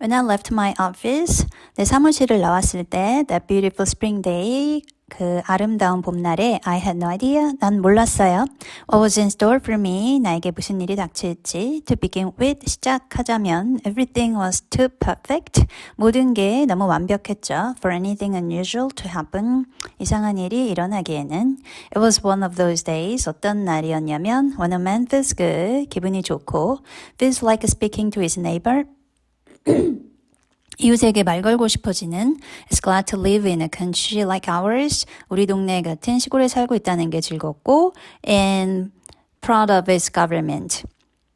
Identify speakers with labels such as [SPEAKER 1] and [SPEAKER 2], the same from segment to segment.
[SPEAKER 1] When I left my office, 내 사무실을 나왔을 때, that beautiful spring day, 그 아름다운 봄날에 I had no idea. 난 몰랐어요. What was in store for me? 나에게 무슨 일이 닥칠지. To begin with, 시작하자면 everything was too perfect. 모든 게 너무 완벽했죠. For anything unusual to happen. 이상한 일이 일어나기에는 It was one of those days. 어떤 날이었냐면 when a man feels good, 기분이 좋고 feels like speaking to his neighbor. 이웃에게 말 걸고 싶어지는 is glad to live in a country like ours. 우리 동네 같은 시골에 살고 있다는 게 즐겁고 and proud of its government.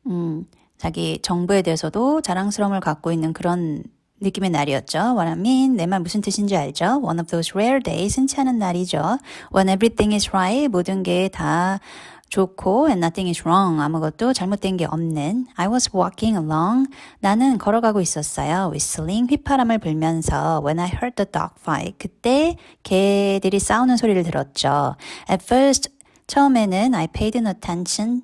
[SPEAKER 1] 음, 자기 정부에 대해서도 자랑스러움을 갖고 있는 그런 느낌의 날이었죠. What I mean, 내 말 무슨 뜻인지 알죠? One of those rare days, 흔치 않은 날이죠. When everything is right, 모든 게다 좋고 and nothing is wrong. 아무것도 잘못된 게 없는. I was walking along. 나는 걸어가고 있었어요. whistling 휘파람을 불면서 when I heard the dog fight. 그때 개들이 싸우는 소리를 들었죠. At first 처음에는 I paid no attention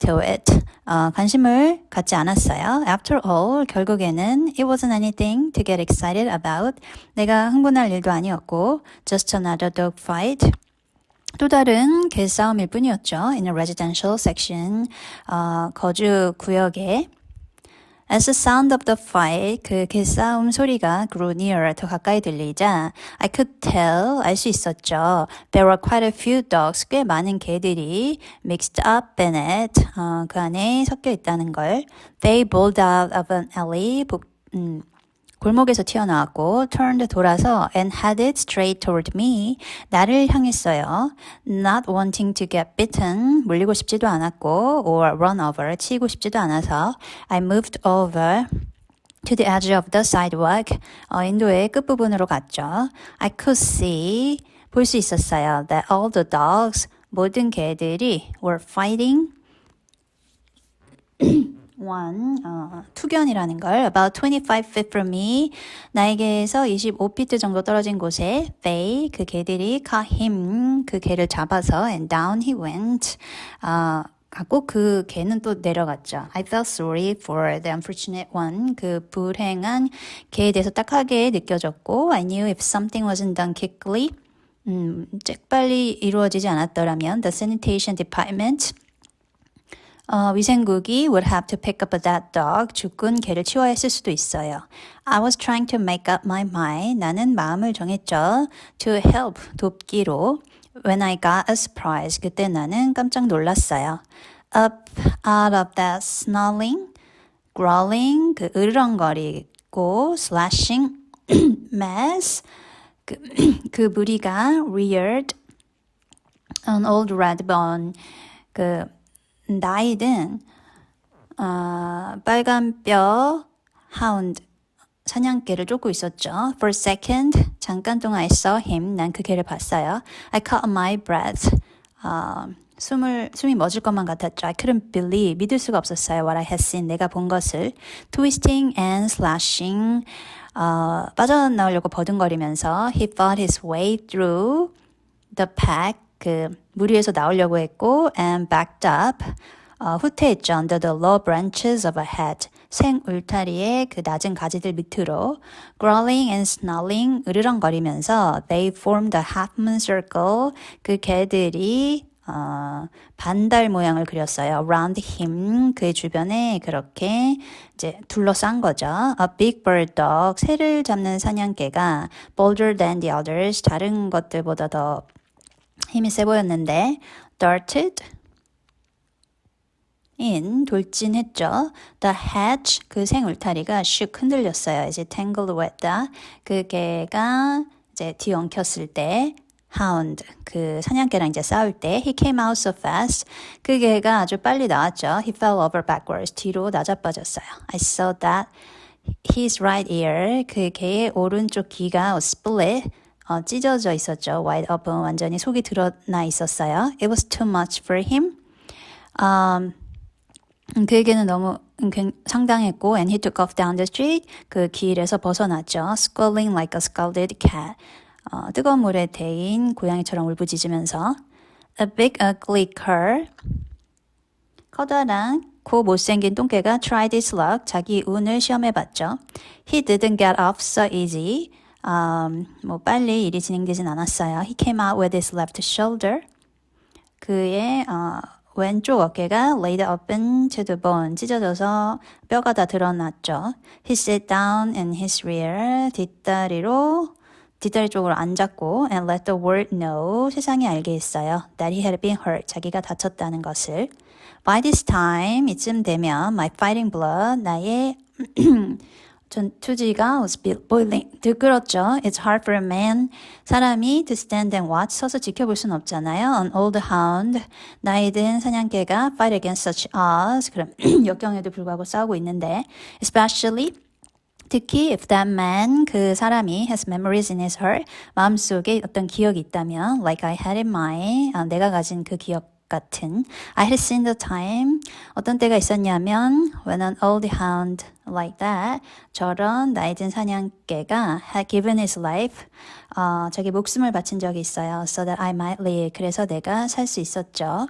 [SPEAKER 1] to it. 어, 관심을 갖지 않았어요. After all, 결국에는 it wasn't anything to get excited about. 내가 흥분할 일도 아니었고, just another dog fight. 또 다른 개싸움일 뿐이었죠. In a residential section, 어, 거주 구역에 As the sound of the fight, 그 개싸움 소리가 grew nearer, 더 가까이 들리자 I could tell, 알 수 있었죠. There were quite a few dogs, 꽤 많은 개들이 mixed up in it, 어, 그 안에 섞여 있다는 걸. They bowled out of an alley, 복, 음, 골목에서 튀어나왔고 turned 돌아서 and headed straight toward me 나를 향했어요. Not wanting to get bitten 물리고 싶지도 않았고 or run over 치고 싶지도 않아서 I moved over to the edge of the sidewalk 어, 인도의 끝부분으로 갔죠. I could see 볼 수 있었어요. That all the dogs 모든 개들이 were fighting one, 어, 투견이라는 걸 about 25 feet from me 나에게서 25피트 정도 떨어진 곳에 they 그 개들이 caught him 그 개를 잡아서 and down he went 어, 갖고 그 개는 또 내려갔죠. I felt sorry for the unfortunate one. 그 불행한 개에 대해서 딱하게 느껴졌고 I knew if something wasn't done quickly 음, 잭빨리 이루어지지 않았더라면 the sanitation department 어, 위생국이 would have to pick up that dog. 죽은 개를 치워야 했을 수도 있어요. I was trying to make up my mind. 나는 마음을 정했죠. To help, 돕기로. When I got a surprise. 그때 나는 깜짝 놀랐어요. Up out of that snarling, growling, 그 으르렁거리고, slashing, mess. 그, 그 무리가 reared an old red bone. 그 나이든 어, 빨간 뼈 하운드 사냥개를 쫓고 있었죠. For a second, 잠깐 동안 I saw him. 난 그 개를 봤어요. I caught my breath. 어, 숨을 숨이 멎을 것만 같았죠. I couldn't believe 믿을 수가 없었어요. What I had seen 내가 본 것을 twisting and slashing 어, 빠져나오려고 버둥거리면서 he fought his way through the pack 그 무리에서 나오려고 했고 and backed up 어, 후퇴했죠. under the low branches of a hedge 생 울타리의 그 낮은 가지들 밑으로 growling and snarling 으르렁거리면서 they formed a half moon circle 그 개들이 어, 반달 모양을 그렸어요. around him 그의 주변에 그렇게 이제 둘러싼 거죠. A big bird dog 새를 잡는 사냥개가 bolder than the others 다른 것들보다 더 힘이 세 보였는데 darted in 돌진했죠. The hedge 그 생울타리가 슉 흔들렸어요. 이제 tangled wet다 그 개가 이제 뒤엉켰을 때 hound 그 사냥개랑 이제 싸울 때 he came out so fast 그 개가 아주 빨리 나왔죠. He fell over backwards 뒤로 낮아빠졌어요. I saw that his right ear 그 개의 오른쪽 귀가 split 어, 찢어져 있었죠. wide open 완전히 속이 드러나 있었어요. It was too much for him. Um, 그에게는 너무 상당했고 and he took off down the street 그 길에서 벗어났죠. squalling like a scalded cat. 어, 뜨거운 물에 데인 고양이처럼 울부짖으면서 a big ugly cur 커다란 고 못생긴 똥개가 tried his luck. 자기 운을 시험해봤죠. He didn't get off so easy. 음, 뭐 빨리 일이 진행되진 않았어요. He came out with his left shoulder. 그의 어, 왼쪽 어깨가 laid open to the bone 찢어져서 뼈가 다 드러났죠. He sat down in his rear 뒷다리로 뒷다리 쪽으로 앉았고 and let the world know 세상이 알게 했어요. that he had been hurt 자기가 다쳤다는 것을. By this time 이쯤 되면 my fighting blood 나의 전투지가 was boiling 들끓었죠. It's hard for a man 사람이 to stand and watch 서서 지켜볼 순 없잖아요. An old hound 나이 든 사냥개가 fight against such odds 그럼 역경에도 불구하고 싸우고 있는데 especially 특히 if that man 그 사람이 has memories in his heart 마음속에 어떤 기억이 있다면 like I had in my 아, 내가 가진 그 기억 같은 I had seen the time 어떤 때가 있었냐면 when an old hound like that 저런 나이 든 사냥개가 had given his life 어, 자기 목숨을 바친 적이 있어요 so that I might live 그래서 내가 살 수 있었죠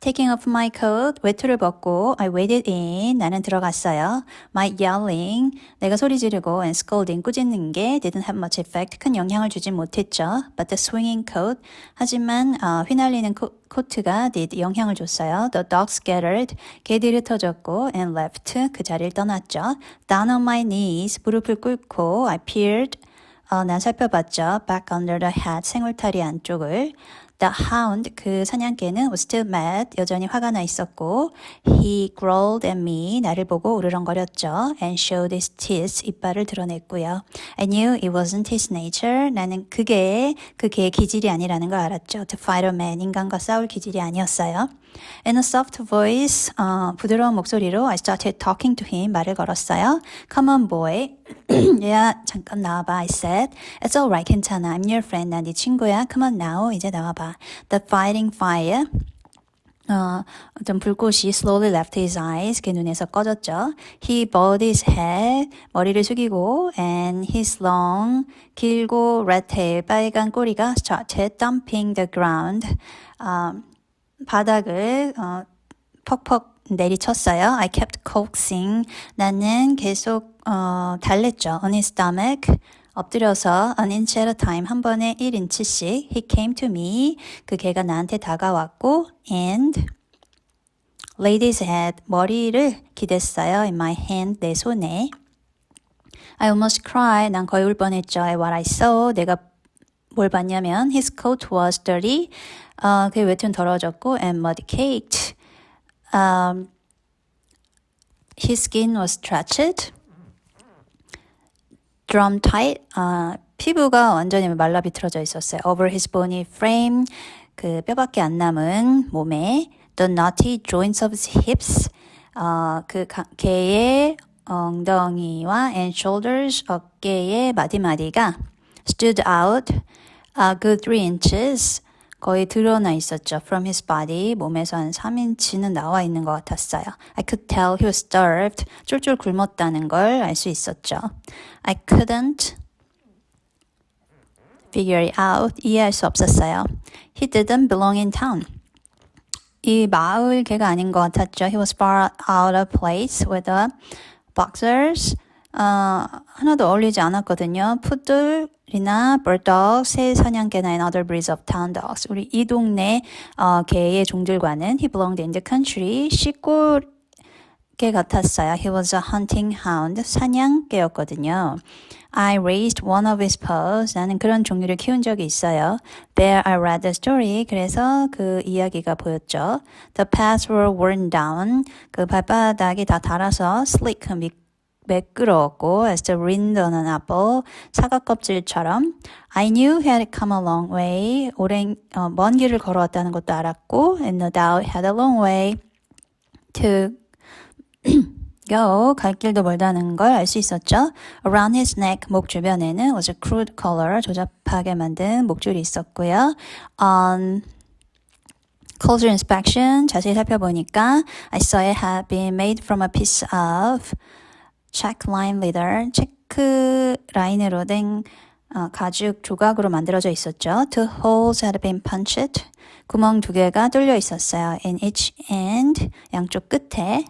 [SPEAKER 1] Taking off my coat, 외투를 벗고 I waded in, 나는 들어갔어요. My yelling, 내가 소리 지르고 and scolding, 꾸짖는 게 didn't have much effect, 큰 영향을 주진 못했죠. But the swinging coat, 하지만 어, 휘날리는 코, 코트가 did 영향을 줬어요. The dog scattered, 개들이 흩어졌고 and left, 그 자리를 떠났죠. Down on my knees, 무릎을 꿇고 I peered, 어, 난 살펴봤죠. Back under the hat, 생울타리 안쪽을. The hound, 그 사냥개는 was still mad, 여전히 화가 나 있었고 He growled at me, 나를 보고 우르렁거렸죠. And showed his teeth, 이빨을 드러냈고요. I knew it wasn't his nature. 나는 그게 그 개의 기질이 아니라는 걸 알았죠. To fight a man, 인간과 싸울 기질이 아니었어요. In a soft voice, 어, 부드러운 목소리로 I started talking to him, 말을 걸었어요. Come on, boy. 얘야, 잠깐 나와봐, I said. It's alright, 괜찮아. I'm your friend, 난네 친구야. Come on now, 이제 나와봐. The fighting fire. 어, 어떤 불꽃이 slowly left his eyes, 그 눈에서 꺼졌죠. He bowed his head, 머리를 숙이고, and his long, 길고 red tail, 빨간 꼬리가 started dumping the ground. 어, 바닥을 어, 퍽퍽 내리쳤어요. I kept coaxing. 나는 계속 어, 달랬죠. On his stomach. 엎드려서 an inch at a time 한 번에 1인치씩 he came to me 그 개가 나한테 다가왔고 and laid his head 머리를 기댔어요 in my hand 내 손에 I almost cried 난 거의 울 뻔했죠 at what I saw 내가 뭘 봤냐면 his coat was dirty 어, 그의 외투는 더러워졌고 and mud caked um, his skin was stretched drum tight, 아, 피부가 완전히 말라 비틀어져 있었어요. Over his bony frame, 그 뼈밖에 안 남은 몸에 the knotty joints of his hips, 어, 그 개의 엉덩이와 and shoulders, 어깨의 마디마디가 stood out a good three inches, 거의 드러나 있었죠. From his body, 몸에서 한 3인치는 나와 있는 것 같았어요. I could tell he was starved. 쫄쫄 굶었다는 걸 알 수 있었죠. I couldn't figure it out. 이해할 수 없었어요. He didn't belong in town. 이 마을 개가 아닌 것 같았죠. He was far out of place with the boxers. 어, 하나도 어울리지 않았거든요. 푸들이나 birddog, 새 사냥개나 and other breeds of town dogs. 우리 이 동네 어, 개의 종들과는 he belonged in the country. 시골개 같았어요. He was a hunting hound. 사냥개였거든요. I raised one of his paws. 나는 그런 종류를 키운 적이 있어요. There I read the story. 그래서 그 이야기가 보였죠. The paths were worn down. 그 발바닥이 다 닳아서 slick, 미 매끄러웠고 as the rind on an apple 사과 껍질처럼 I knew he had come a long way 오랜 어, 먼 길을 걸어왔다는 것도 알았고 and no doubt had a long way to go 갈 길도 멀다는 걸 알 수 있었죠. Around his neck 목 주변에는 was a crude collar 조잡하게 만든 목줄이 있었고요. On closer inspection 자세히 살펴보니까 I saw it had been made from a piece of check line leather, 체크 라인으로 된 어, 가죽 조각으로 만들어져 있었죠. Two holes had been punched. 구멍 두 개가 뚫려 있었어요. In each end, 양쪽 끝에